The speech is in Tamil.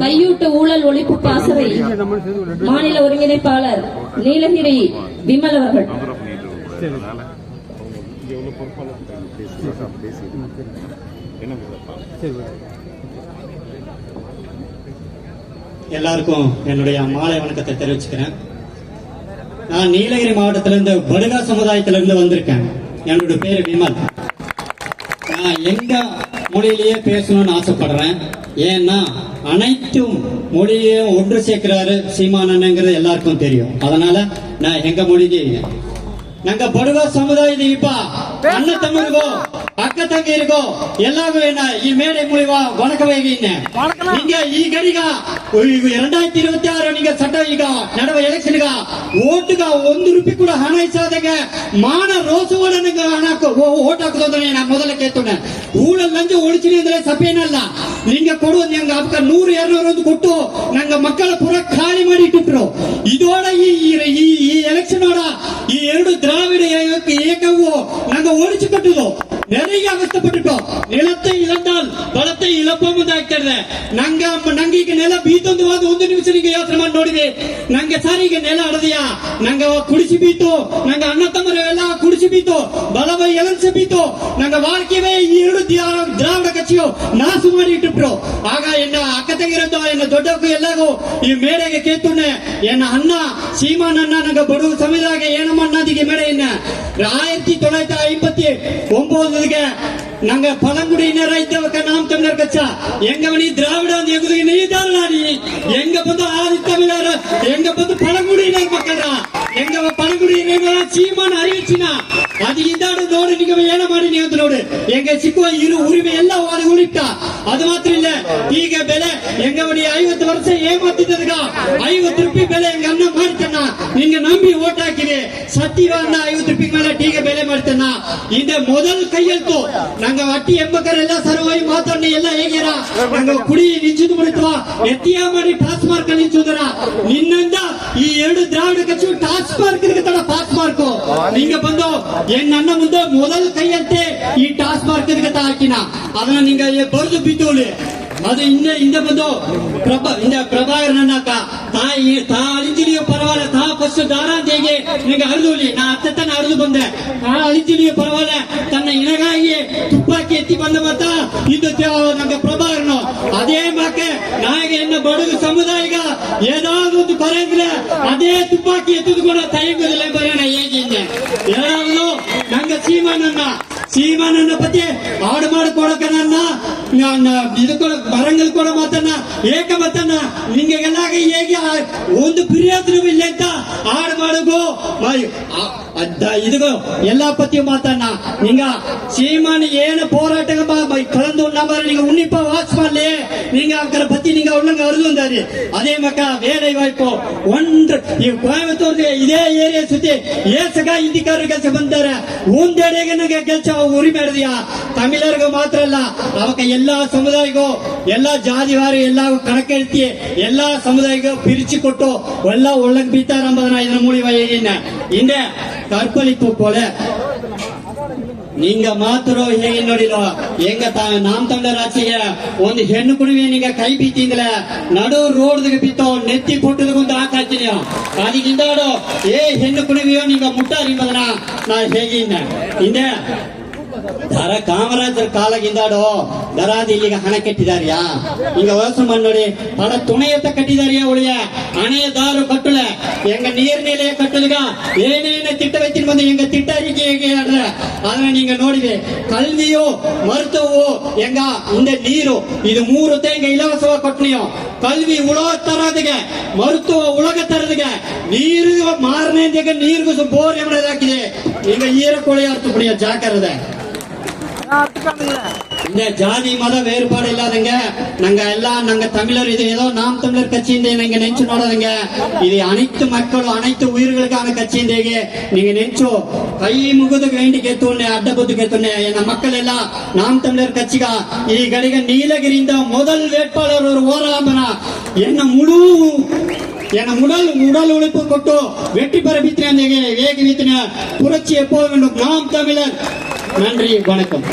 கையூட்டு ஊழல் ஒழிப்பு பாசறை. மாநில ஒருங்கிணைப்பாளர் நீலகிரி விமல் அவர்கள். எல்லாருக்கும் என்னுடைய மாலை வணக்கத்தை தெரிவிச்சுக்கிறேன். நான் நீலகிரி மாவட்டத்திலிருந்து படுகா சமுதாயத்திலிருந்து வந்திருக்கேன். என்னோட பேரு விமல். நான் எங்க மொழியிலேயே பேசணும்னு ஆசைப்படுறேன். ஏன்னா அனைத்தும் மொழியையும் ஒன்று சேர்க்கிறாரு சீமானங்கிறது எல்லாருக்கும் தெரியும். அதனால நான் எங்க மொழி மொழிக்கு நாங்க படுகோ சமுதாயம் இப்ப அண்ணன் தமிழ்கோ ಅಕ್ಕ ತಂಗಿಯರಿಗೂ ಎಲ್ಲರಿಗೂ ಈ ಮೇಲೆ ಮುಳಿವ ವಣಕವೇ ಈಗ ಈಗರೀಗ ಎರಡಾಯಿರತಿ ಇರುವತ್ತಿ ಆರು ನಿಮಗೆ ಚಟ್ಟ ಈಗ ನಡೆವ ಎಲೆಕ್ಷನ್ಗ ಓಟ್ಗ ಒಂದು ರೂಪಾಯಿ ಕೂಡ ಹಣ ಇಸಾದಾಗ ಮಾನ ರೋಸವನ್ನು ಹಣ ಓಟ್ ಹಾಕೋದ್ರೆ ನಾನು ಮೊದಲ ಕೇಳ್ತೇನೆ ಊರಲ್ಲಿ ಲಂಚ ಉಳಿಸಿನಿ ಅಂದ್ರೆ ಸಪೇನಲ್ಲ ನಿಂಗೆ ಕೊಡುವುದು ನಂಗೆ ಅಕ್ಕ ನೂರು ಎರಡು ಕೊಟ್ಟು ನಂಗೆ ಮಕ್ಕಳ ಪುರ ಖಾಲಿ ಮಾಡಿ ಇಟ್ಟಿಟ್ರು ಇದೋಡ ಈ ಈ நிறைய அவஸ்தப்பட்டுட்டோ நிலத்தை இழந்தால் பலத்தை இழப்போம் ಆಗ್ತದೆ ನಂಗ ನಂಗೆ ಈಗ ನೆಲ ಬೀತೊಂದು ಹೋದ ಒಂದು ನಿಮಿಷ ನಿಂಗೆ ಯೋಚನೆ ಮಾಡಿ ನೋಡಿದೆ ನಂಗೆ ಸರ್ ಈಗ ನೆಲ ಅಡದಿಯಾ ನಂಗ ಅವ ಕುಡಿಸಿ ಬೀತು ನಂಗ ಅಣ್ಣ ತಮ್ಮರು ಶಪಿತೋ ಬಲವೈ ಎಲನ್ ಶಪಿತೋ ನನ್ನ ವಾಕ್ಯವೇ ಈ ಎರಡು ದ್ರಾವಿಡ ಕಕ್ಷಿಯು ನಾಸು ಮಾಡಿ ಇಟ್ಟಿಟ್ರು ಆಗ ಎನ್ನ ಅಕ್ಕ ತಂಗಿರದ್ದು ಎನ್ನ ದೊಡ್ಡಕ್ಕೂ ಎಲ್ಲಾಗೂ ಈ ಮೇರೆಗೆ ಕೇತುನೆ ಎನ್ನ ಅಣ್ಣ ಸೀಮಾನನ್ನ ನಂಗೆ ಬಡವ ಸಮಯದಾಗ ಏನಮ್ಮ ಅನ್ನದಿಗೆ ಮೇಡ ಎನ್ನ ஆயிரத்தி தொள்ளாயிரத்தி ஐம்பத்தி ஒன்பதுக்கு நாங்க பழங்குடியினரா இந்தவக்க நாம் தமிழர் கட்சா எங்க மணி திராவிட எங்க நீ தான் எங்க வந்து சீமான் அறிவிச்சினா ಅದು ಇದ್ದಾಡು ನೋಡಿ ನಿಮಗೆ ಏನ ಮಾಡಿ ನೀವು ಅಂತ ನೋಡಿ ಹೆಂಗ ಸಿಕ್ಕುವ ಇರು ಉರಿಮೆ ಎಲ್ಲ ಅದು ಉಳಿತ ಅದು ಮಾತ್ರ ಇಲ್ಲ ಈಗ ಬೆಲೆ ಹೆಂಗ ಬಡಿ ಐವತ್ತು ವರ್ಷ ಏಮಾತಿದ್ದದ ಐವತ್ತು ರೂಪಾಯಿ ಬೆಲೆ ಹೆಂಗ ಅನ್ನ ಮಾಡ್ತಾನ ನಿಂಗೆ ನಂಬಿ ಓಟ್ ಹಾಕಿದೆ ಸತ್ಯವನ್ನ ಐವತ್ತು ರೂಪಾಯಿ ಮೇಲೆ ಟೀಗ ಬೆಲೆ ಮಾಡ್ತಾನ ಹಿಂದೆ ಮೊದಲು ಕೈಯೆಲ್ತು ನಂಗ ಅಟ್ಟಿ ಎಂಬಕರೆಲ್ಲ ಸರ್ವಾಯಿ ಮಾತಾಡಿ ಎಲ್ಲ ಹೇಗ್ಯಾರ ನಂಗ ಕುಡಿ ನಿಂಚುದು ಬಿಡ್ತವ ಎತ್ತಿಯ ಮಾಡಿ ಟಾಸ್ ಮಾರ್ಕ್ ನಿಂಚುದರ ನಿನ್ನಿಂದ ಈ ಎರಡು ದ್ರಾವಿಡ ಕಚ್ಚು ಟಾಸ್ ಮಾರ್ಕ್ ತಡ ಪಾಸ್ ಮಾರ್ಕ್ ನಿಂಗ ಬಂದು ಏನ್ ನನ್ನ ಮುಂದೆ ಮೊದಲು ಕೈಯಂತೆ ಈ ಟಾಸ್ ಮಾರ್ಕ್ ಹಾಕಿನ ಅದನ್ನ ನಿಂಗ ಬರೆದು ಬಿದ್ದೋಳಿ அது இந்த இந்த ಬಂದು ಪ್ರಭಾ ಇಂದ ಪ್ರಭಾಕರನ್ ಅಣ್ಣಕ್ಕ ತಾಯಿ ತಾ ಅಳಿತಿಲಿಯೋ ಪರವಾಗಿಲ್ಲ ತಾ ಫಸ್ಟ್ ದಾರ ಅಂತ ಹೇಗೆ ನನಗೆ ಅರಿದುಲಿ ನಾ ಅತ್ತ ತನ್ನ ಅರಿದು ಬಂದೆ ನಾ ಅಳಿತಿಲಿಯೋ ಪರವಾಗಿಲ್ಲ ತನ್ನ ಇಣಗಾಗಿ ತುಪ್ಪಾಕಿ ಎತ್ತಿ ಬಂದ ಮತ್ತ ಇದ್ದ ನಂಗೆ ಪ್ರಭಾಕರನು ಅದೇ ಮಾಕೆ ನಾಯಿಗೆ ನನ್ನ ಬಡಗು ಸಮುದಾಯ ಏನಾದ್ರು ಒಂದು ಬರೆ ಇದ್ರೆ ಅದೇ ತುಪ್ಪಾಕಿ ಎತ್ತಿದ್ಕೊಂಡು ತಯಂಗುದಿಲ್ಲ ಬರೋಣ ಹೇಗಿಂದೆ ಏನಾದ್ರು ನಂಗೆ ಸೀಮಾನನ್ನ ಸೀಮಾನನ್ನ ಪತಿ ಹಾಡು ಮಾಡಿಕೊಡಕ ಇದಕ್ಕೂ ಬರಂಗಲ್ ಕೂಡ ಮಾತನ್ನ ಏಕ ಮಾತನ್ನ ನಿಂಗೆ ಎಲ್ಲಾಗ ಹೇಗೆ ಒಂದು ಪ್ರಯೋಜನವಿಲ್ಲ ಅಂತ ಹಾಡು ಮಾಡೋದು இதுக்கும் எல்லா பத்தியும் பார்த்தா நீங்க சீமான் ஏன போராட்டமா கலந்து உண்ணாம நீங்க உன்னிப்பா வாட்ச் பண்ணலையே நீங்க அவரை பத்தி நீங்க ஒண்ணுங்க அருந்தாரு அதே மக்கா வேலை வாய்ப்பு. ஒன்று கோயம்புத்தூர் இதே ஏரியா சுத்தி ஏசகா இந்திக்காரர் கெல்ச ಬಂದಾರ ಒಂದೆಡೆಗೆ ಕೆಲಸ ಉರಿಮೆ ಹಿಡಿದಿಯಾ ತಮಿಳರಿಗೆ ಮಾತ್ರ ಅಲ್ಲ ಅವಕ್ಕೆ ಎಲ್ಲಾ ಸಮುದಾಯಗೂ ಎಲ್ಲಾ ಜಾತಿವಾರಿ ಎಲ್ಲಾ ಕಣಕ್ಕೆಳ್ತಿ ಎಲ್ಲಾ ಸಮುದಾಯಗೂ ಪಿರಿಚಿ ಕೊಟ್ಟು ಎಲ್ಲ ಒಳ್ಳಗ್ ಬೀತಾರ ಎಂಬುದನ್ನ ಇದರ ಮೂಲಿವ ಹೇಗಿನ್ನ ಹಿಂದೆ ಕರ್ಪಲಿಪ್ಪು ಕೊಲೆ ನಿಂಗ ಮಾತುರು ಹೇಗೆ ನೋಡಿಲ್ವ ಹೆಂಗ ತ- ನಾಮ್ ತಂಡ ರಾಚಿಗೆ ಒಂದು ಹೆಣ್ಣು ಕುಡಿವೆ ನಿಂಗ ಕೈ ಬೀತಿಂದಲ ನಡು ರೋಡ್ದಾಗ ಬಿತ್ತೋ ನೆತ್ತಿ ಪುಟ್ಟದ ಒಂದು ಹಾಕಾಡ್ತೀನಿ ಅದಕ್ಕಿಂದಾಡು ಏ ಹೆಣ್ಣು ಕುಡಿವೆಯೋ ನಿಂಗ ಮುಟ್ಟಾರಿ ಎಂಬುದನ್ನ ನಾ ಹೇಗೆ ಇನ್ನ ಹಿಂದೆ ದರ ಕಾಮರಾಜರ ಕಾಲದಿಂದಾಡು ದರಾದಿ ಇಲ್ಲಿಗ ಹಣ ಕಟ್ಟಿದಾರ್ಯಾ ಈಗ ವ್ಯವಸಾಯ ಮಾಡಿ ಪಡ ತುಣೆಯತ್ತ ಕಟ್ಟಿದಾರ್ಯಾ ಉಳಿಯ ಹಣೆಯ ದಾರು ಕಟ್ಟುಳೆ ಎಂಗ ನೀರ್ ನಿಲೆಯ ಕಟ್ಟಲಿಗ திட்ட ತಿಟ್ಟ எங்க திட்ட எங்க திட்டறிக்கை அதனை நீங்க நோடிவே கல்வியோ மருத்துவோ எங்க இந்த நீரோ இது மூறுத்தை எங்க இலவசமா கொட்டினியும் கல்வி உலக தராதுங்க. மருத்துவ உலக தரதுங்க. நீரு மாறினேங்க நீருக்கு போர் எவ்வளவு இதாக்குது? எங்க ஈரக்குழையா இருக்க முடியும் ஜாக்கிரதை. இந்த ஜாதி மத வேறுபாடு இல்லாதங்க. நாங்க எல்லாம் நாங்க தமிழர் இது ஏதோ நாம் தமிழர் கட்சி நீங்க நினைச்சு நோடாதீங்க. இது அனைத்து மக்களும் அனைத்து உயிர்களுக்கான கட்சியின் நீங்க நினைச்சோ கை முகுதுக்கு வேண்டி கேத்தோன்னு அட்டபுத்து கேத்தோன்னு என் மக்கள் எல்லாம் நாம் தமிழர் கட்சிகா இது கடிக நீலகிரிந்த முதல் வேட்பாளர் ஒரு ஓராமனா என்ன முழு என உடல் உடல் உழைப்பு கொட்டோ வெற்றி பெற வித்தின புரட்சி எப்போது வேண்டும்? நாம் தமிழர். நன்றி வணக்கம்.